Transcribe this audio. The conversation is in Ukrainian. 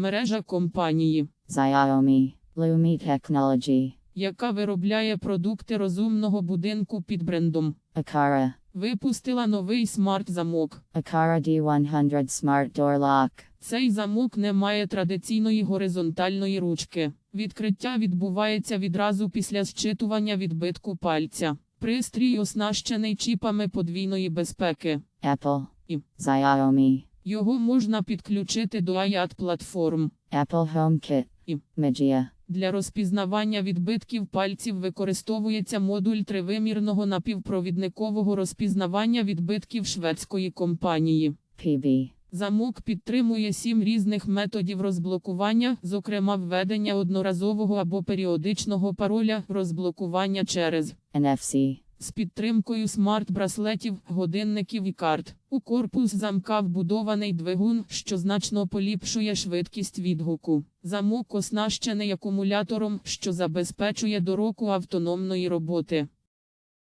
Мережа компанії, Xiaomi. Lumi Technology. яка виробляє продукти розумного будинку під брендом, Akara. випустила новий смарт-замок. Akara D100 Smart Door Lock. Цей замок не має традиційної горизонтальної ручки. Відкриття відбувається відразу після зчитування відбитку пальця. Пристрій оснащений чіпами подвійної безпеки. Apple. І Xiaomi. Його можна підключити до iAd платформ. Apple HomeKit. І Magia. Для розпізнавання відбитків пальців використовується модуль тривимірного напівпровідникового розпізнавання відбитків шведської компанії. PB. Замок підтримує сім різних методів розблокування, зокрема введення одноразового або періодичного пароля, розблокування через NFC. З підтримкою смарт-браслетів, годинників і карт. У корпус замка вбудований двигун, що значно поліпшує швидкість відгуку. Замок оснащений акумулятором, що забезпечує до року автономної роботи.